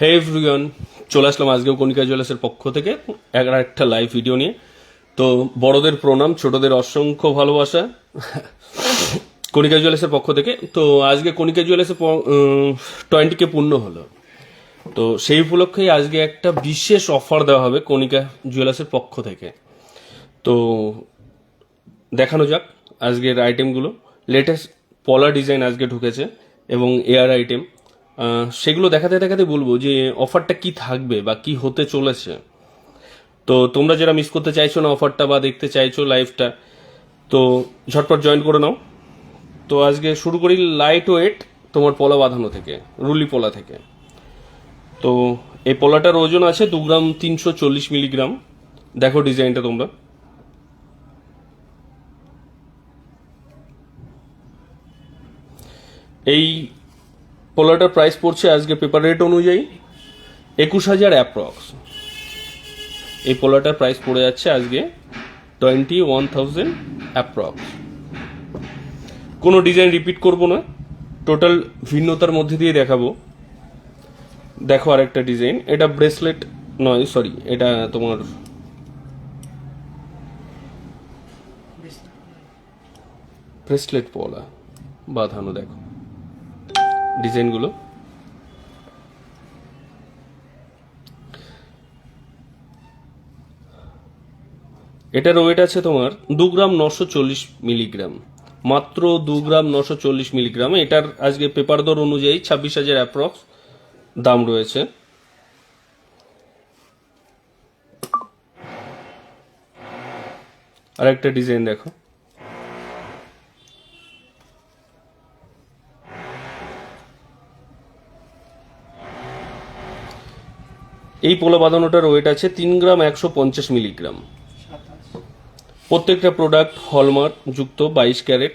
হে everyone চলে আসলাম আজকেও কণিকা জুয়েলার্সের পক্ষ থেকে। এক একটা লাইভ ভিডিও নিয়ে। তো বড়দের প্রণাম, ছোটদের অসংখ্য ভালোবাসা। কণিকা জুয়েলার্সের পক্ষ থেকে। তো আজকে কণিকা জুয়েলার্সের টোয়েন্টিকে পূর্ণ হলো। তো সেই উপলক্ষেই আজকে একটা বিশেষ অফার দেওয়া হবে কণিকা জুয়েলার্সের পক্ষ থেকে। তো দেখানো যাক আজকের আইটেমগুলো লেটেস্ট পলা ডিজাইন আজকে ঢুকেছে এবং এয়ার আইটেম সেগুলো দেখাতে দেখাতে বলব যে অফারটা কি থাকবে বা কি হতে চলেছে। তো তোমরা যারা মিস করতে চাইছো না অফারটা বা দেখতে চাইছো লাইভটা তো ঝটপট জয়েন করে নাও। তো আজকে শুরু করি লাইট ওয়েট তোমার পলা বাঁধানো থেকে, রুলি পলা থেকে। তো এই পলাটার ওজন আছে দু গ্রাম তিনশো চল্লিশ মিলিগ্রাম। দেখো ডিজাইনটা তোমরা। এই পোলাটার প্রাইস পড়ছে আজকে পেপার রেট অনুযায়ী একুশ হাজার অ্যাপ্রক্স এই পোলাটার প্রাইস পড়ে যাচ্ছে আজকে টোয়েন্টি ওয়ান থাউজেন্ড অ্যাপ্রক্স কোনো ডিজাইন রিপিট করব না। টোটাল ভিন্নতার মধ্যে দিয়ে দেখাবো। দেখো আরেকটা ডিজাইন এটা ব্রেসলেট নয় সরি এটা তোমার ব্রেসলেট পলা। বাঁধানো, দেখো। ডিজাইনগুলো। এটার ওয়েট আছে তোমার দু গ্রাম নশো চল্লিশ মিলিগ্রাম। মাত্র দু গ্রাম নশো চল্লিশ মিলিগ্রাম। এটার আজকে পেপার দর অনুযায়ী ছাব্বিশ হাজার অ্যাপ্রক্স দাম রয়েছে। আর একটা ডিজাইন দেখো। এই পোলা বাঁধানোটার ওয়েট আছে তিন গ্রাম একশো পঞ্চাশ মিলিগ্রাম। প্রত্যেকটা প্রোডাক্ট হলমার্ক যুক্ত বাইশ ক্যারেট।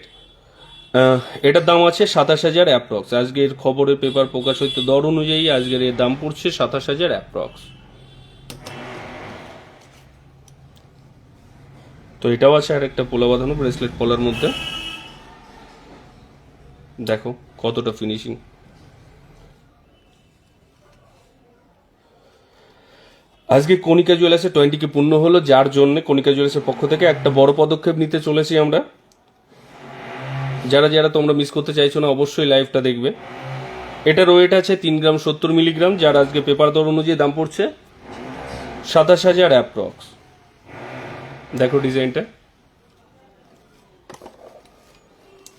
এটার দাম আছে সাতাশ হাজার অ্যাপ্রক্স আজকের খবরের পেপার প্রকাশ হইতে দর অনুযায়ী আজকের এর দাম পড়ছে সাতাশ হাজার অ্যাপ্রক্স তো এটাও আছে আর একটা পোলা বাঁধানো ব্রেসলেট পলার মধ্যে। দেখো কতটা ফিনিশিং আজকে কণিকা জুয়েলার্সের টোয়েন্টিকে পূর্ণ হলো, যার জন্য কণিকা জুয়েলার্সের পক্ষ থেকে একটা বড় পদক্ষেপ নিতে চলেছি আমরা। যারা যারা তোমরা মিস করতে চাইছো না, অবশ্যই লাইভটা দেখবে। এটার ওয়েট আছে তিন গ্রাম সত্তর মিলিগ্রাম যার আজকে পেপার দর অনুযায়ী দাম পড়ছে সাতাশ হাজার অ্যাপ্রক্স দেখো ডিজাইনটা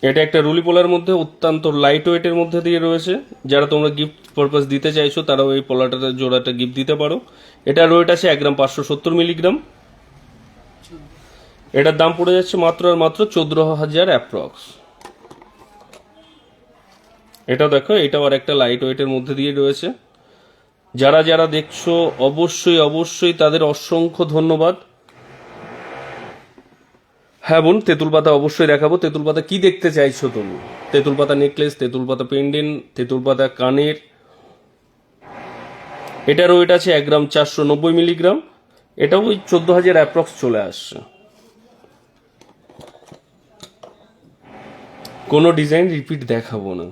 এটা একটা রুলি পোলার মধ্যে অত্যন্ত লাইট ওয়েটের মধ্যে দিয়ে রয়েছে। যারা তোমরা গিফট পারপাস দিতে চাইছো, তারাও এই পোলাটার জোড়াটা গিফট দিতে পারো। এটার ওয়েট আছে এক গ্রাম পাঁচশো সত্তর মিলিগ্রাম। এটার দাম পড়ে যাচ্ছে মাত্র আর মাত্র চোদ্দ হাজার অ্যাপ্রক্স এটা দেখো, এটাও আর একটা লাইট ওয়েটের মধ্যে দিয়ে রয়েছে। যারা যারা দেখছ, অবশ্যই অবশ্যই তাদের অসংখ্য ধন্যবাদ। হ্যাঁ বোন তেঁতুল পাতা অবশ্যই দেখাবো। তেঁতুল পাতা কি দেখতে চাইছো তুমি? তেঁতুল পাতা নেকলেস তেঁতুল পাতা পেন্ডেন্ট তেঁতুল পাতা কানের। এটার ওয়েট আছে এক গ্রাম চারশো নব্বই মিলিগ্রাম এটাও ওই চোদ্দ হাজার অ্যাপ্রক্স চলে আসছে। কোনো ডিজাইন রিপিট দেখাবো না।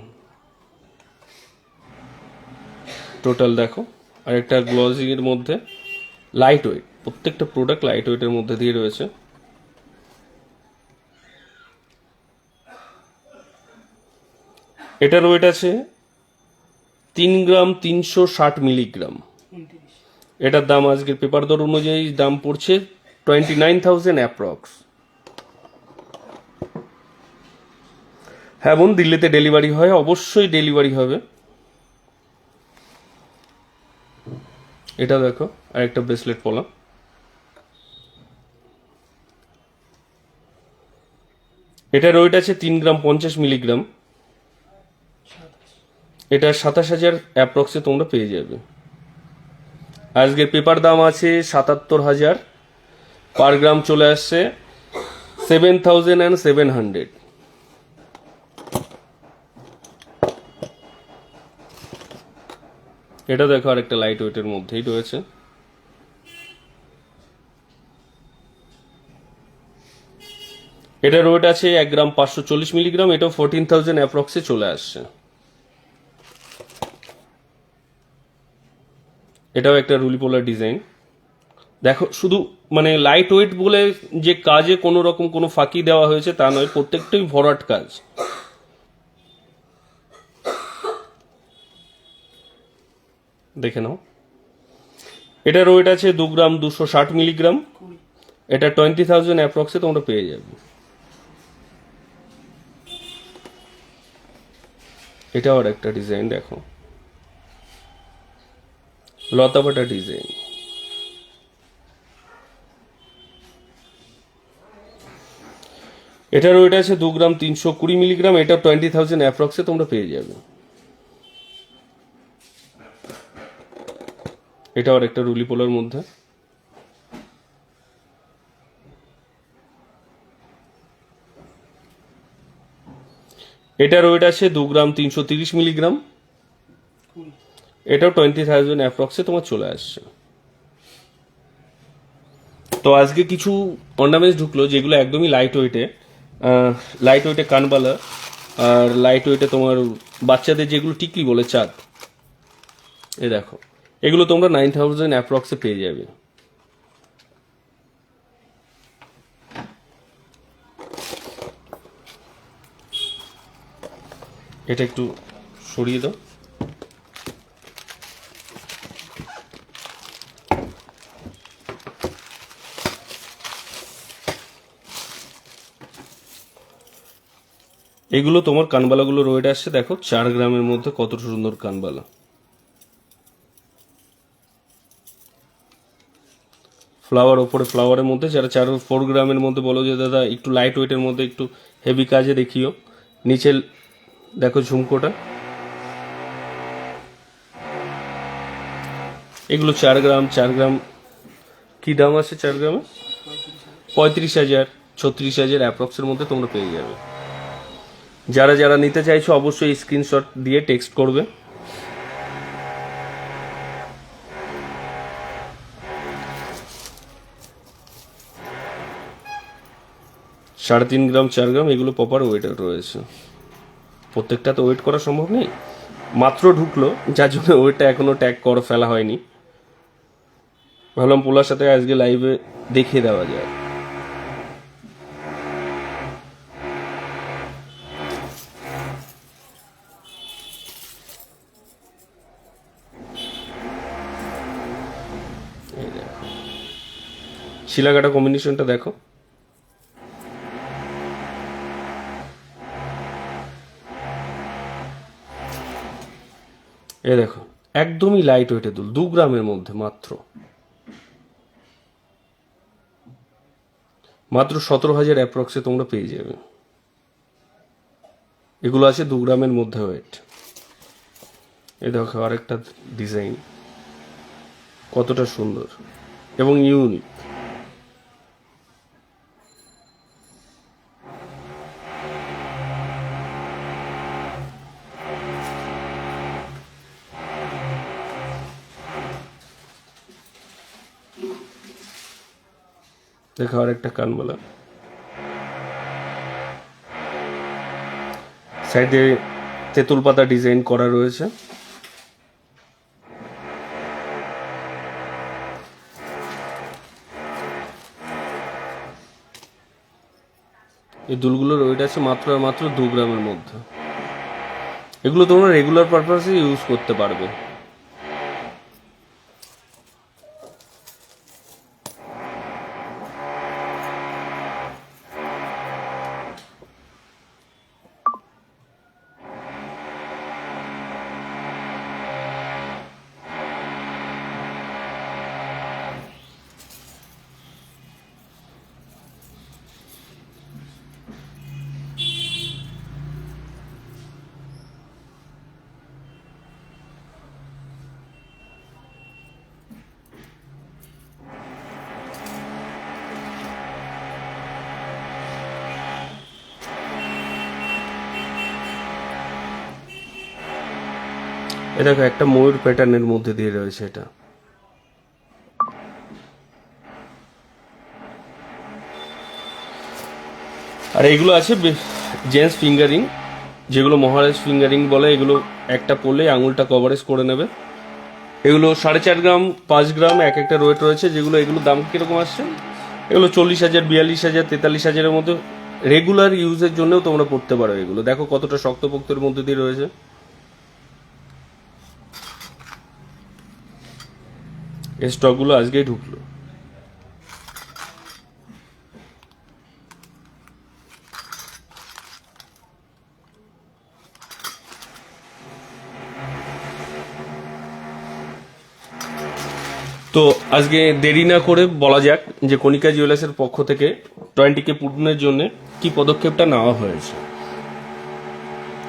টোটাল দেখো। আর একটা গ্লসিং এর মধ্যে লাইট ওয়েট প্রত্যেকটা প্রোডাক্ট লাইট ওয়েটের মধ্যে দিয়ে রয়েছে। এটার ওয়েট আছে তিন গ্রাম তিনশো ষাট মিলিগ্রাম। এটার দাম আজকের পেপার দর অনুযায়ী দাম পড়ছে টোয়েন্টি নাইন থাউজেন্ড অ্যাপ্রক্স হ্যাঁ বোন, দিল্লিতে ডেলিভারি হয়, অবশ্যই ডেলিভারি হবে। এটা দেখো আর একটা ব্রেসলেট পলাম এটার ওয়েট আছে তিন গ্রাম পঞ্চাশ মিলিগ্রাম। এটা সাতাশ হাজার অ্যাপ্রক্সে তোমরা পেয়ে যাবে। আজকের পেপার দাম আছে সাতাত্তর হাজার। পার গ্রাম চলে আসছে seven thousand and seven hundred এটা দেখো আরেকটা লাইট ওয়েটের মধ্যেই রয়েছে। এটার ওয়েট আছে এক গ্রাম পাঁচশো চল্লিশ মিলিগ্রাম এটাও ফোরটিন থাউজেন্ড অ্যাপ্রক্সে চলে আসছে। এটাও একটা রুলি পোলার ডিজাইন। দেখো, শুধু মানে লাইট ওয়েট বলে যে কাজে কোনো রকম কোনো ফাঁকি দেওয়া হয়েছে তা নয়, প্রত্যেকটাই ভরাট কাজ। দেখে নাও। এটার ওয়েট আছে দু গ্রাম দুশো ষাট মিলিগ্রাম। এটা টোয়েন্টি থাউজেন্ড অ্যাপ্রক্সে তোমরা পেয়ে যাবে। এটাও আর একটা ডিজাইন, দেখো। লতাপাটা ডিজাইন। এটার ওয়েট আছে দু গ্রাম তিনশো কুড়ি মিলিগ্রাম, এটা টোয়েন্টি থাউজেন্ড অ্যাপ্রক্সে তোমরা পেয়ে যাবে। এটাও আর একটা রুলি পোলার মধ্যে। এটার ওয়েট আছে দু গ্রাম তিনশো তিরিশ মিলিগ্রাম এটাও টোয়েন্টি থাউজেন্ড অ্যাপ্রক্সে তোমার চলে আসছে। তো আজকে কিছু অর্নামেন্টস ঢুকলো যেগুলো একদমই লাইট ওয়েটে লাইট ওয়েটে কানবালা, আর লাইট ওয়েটে তোমার বাচ্চাদের যেগুলো টিকলি বলে চাঁদ। এ দেখো, এগুলো তোমরা নাইন থাউজেন্ড অ্যাপ্রক্সে পেয়ে যাবে। এটা একটু সরিয়ে দাও। এগুলো তোমার কানবালাগুলো রয়েট আসছে, দেখো, চার গ্রামের মধ্যে কত সুন্দর কানবালা। ফ্লাওয়ার ওপরে ফ্লাওয়ারের মধ্যে, যারা চার ফোর গ্রামের মধ্যে বলো যে, দাদা, একটু লাইট ওয়েটের মধ্যে একটু হেভি কাজে দেখিও। নিচে দেখো ঝুমকোটা। এগুলো চার গ্রাম চার গ্রাম, কি দাম আছে চার গ্রামে? পঁয়ত্রিশ হাজার, ছত্রিশ হাজার অ্যাপ্রক্সের মধ্যে তোমরা পেয়ে যাবে। যারা যারা নিতে চাইছো, অবশ্যই স্ক্রিনশট দিয়ে টেক্সট করবে। সাড়ে তিন গ্রাম, চার গ্রাম, এগুলো প্রপার ওয়েট রয়েছে। প্রত্যেকটা তো ওয়েট করা সম্ভব নেই? মাত্র ঢুকলো, যার জন্য ওয়েটটা এখনও ট্যাগ করা ফেলা হয়নি। ভাবলাম পোলার সাথে আজকে লাইভে দেখিয়ে দেওয়া যায়। শিলাকাটা কম্বিনেশনটা দেখো। এ দেখো, একদমই লাইট ওয়েটে দুল, দু গ্রামের মধ্যে মাত্র। মাত্র সতেরো হাজার অ্যাপ্রক্সে তোমরা পেয়ে যাবে। এগুলো আছে দু গ্রামের মধ্যে ওয়েট এ দেখো আরেকটা ডিজাইন কতটা সুন্দর এবং ইউনিক দেখো আরেকটা কানবালা সাইডে তেঁতুল পাতা ডিজাইন করা রয়েছে। এই দুলগুলোর ওয়েট আছে মাত্র আর মাত্র দু গ্রামের মধ্যে। এগুলো তোমরা রেগুলার পারপাসে ইউজ করতে পারবে। এ দেখো একটা ময়ূর প্যাটার্নের মধ্যে দিয়ে রয়েছে এটা। আর এগুলো আছে জেন্টস ফিঙ্গারিং, যেগুলো মহারাজ ফিঙ্গারিং বলে, এগুলো একটা পরলে আঙুলটা কভারেজ করে নেবে। এগুলো সাড়ে চার গ্রাম, পাঁচ গ্রাম, এক একটা ওয়েট রয়েছে, যেগুলো এগুলো দাম কীরকম আসছে? এগুলো চল্লিশ হাজার, বিয়াল্লিশ হাজার, তেতাল্লিশ হাজারের মধ্যে রেগুলার ইউজের জন্যও তোমরা পড়তে পারো এগুলো। দেখো কতটা শক্তপোক্তের মধ্যে দিয়ে রয়েছে। এই স্টকগুলো আজকেই ঢুকলো। তো আজকে দেরি না করে বলা যাক যে কণিকা জুয়েলার্সের পক্ষ থেকে টোয়েন্টি কে পূরণের জন্য কি পদক্ষেপটা নেওয়া হয়েছে।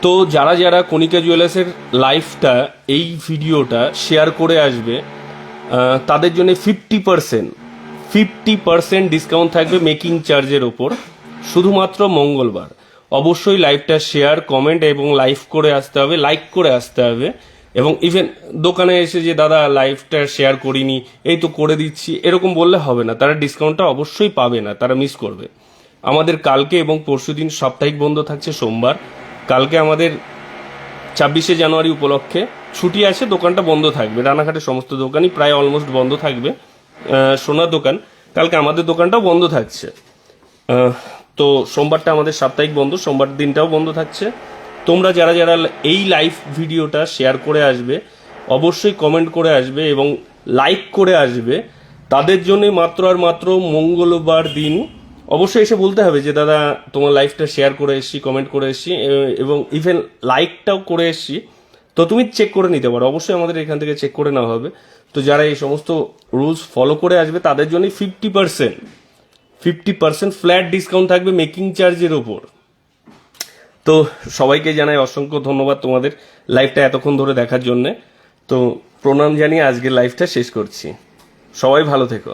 তো যারা যারা কণিকা জুয়েলার্সের লাইফটা, এই ভিডিওটা শেয়ার করে আসবে তাদের জন্য fifty percent fifty percent discount থাকবে মেকিং চার্জের ওপর শুধুমাত্র মঙ্গলবার। অবশ্যই লাইভটা শেয়ার কমেন্ট এবং লাইভ করে আসতে হবে লাইক করে আসতে হবে। এবং ইভেন দোকানে এসে যে, দাদা লাইভটা শেয়ার করিনি, এই তো করে দিচ্ছি, এরকম বললে হবে না। তারা ডিসকাউন্টটা অবশ্যই পাবে না, তারা মিস করবে। আমাদের কালকে এবং পরশুদিন সাপ্তাহিক বন্ধ থাকছে সোমবার। কালকে আমাদের ছাব্বিশে জানুয়ারি উপলক্ষে ছুটি আছে, দোকানটা বন্ধ থাকবে। রানাঘাটের সমস্ত দোকানই প্রায় অলমোস্ট বন্ধ থাকবে। সোনার দোকান। কালকে আমাদের দোকানটাও বন্ধ থাকছে। তো সোমবারটা আমাদের সাপ্তাহিক বন্ধ, সোমবার দিনটাও বন্ধ থাকছে। তোমরা যারা যারা এই লাইভ ভিডিওটা শেয়ার করে আসবে, অবশ্যই কমেন্ট করে আসবে এবং লাইক করে আসবে। তাদের জন্য মাত্র আর মাত্র মঙ্গলবার দিন। অবশ্যই এসে বলতে হবে যে, দাদা, তোমার লাইফটা শেয়ার করে এসেছি কমেন্ট করে এসেছি এবং ইভেন লাইকটাও করে এসেছি। তো তুমি চেক করে নিতে পারো। অবশ্যই আমাদের এখান থেকে চেক করে নেওয়া হবে। তো যারা এই সমস্ত রুলস ফলো করে আসবে, তাদের জন্য fifty percent fifty percent flat discount থাকবে মেকিং চার্জের ওপর তো সবাইকে জানাই অসংখ্য ধন্যবাদ তোমাদের লাইভটা এতক্ষণ ধরে দেখার জন্যে। তো প্রণাম জানিয়ে আজকের লাইভটা শেষ করছি। সবাই ভালো থেকো।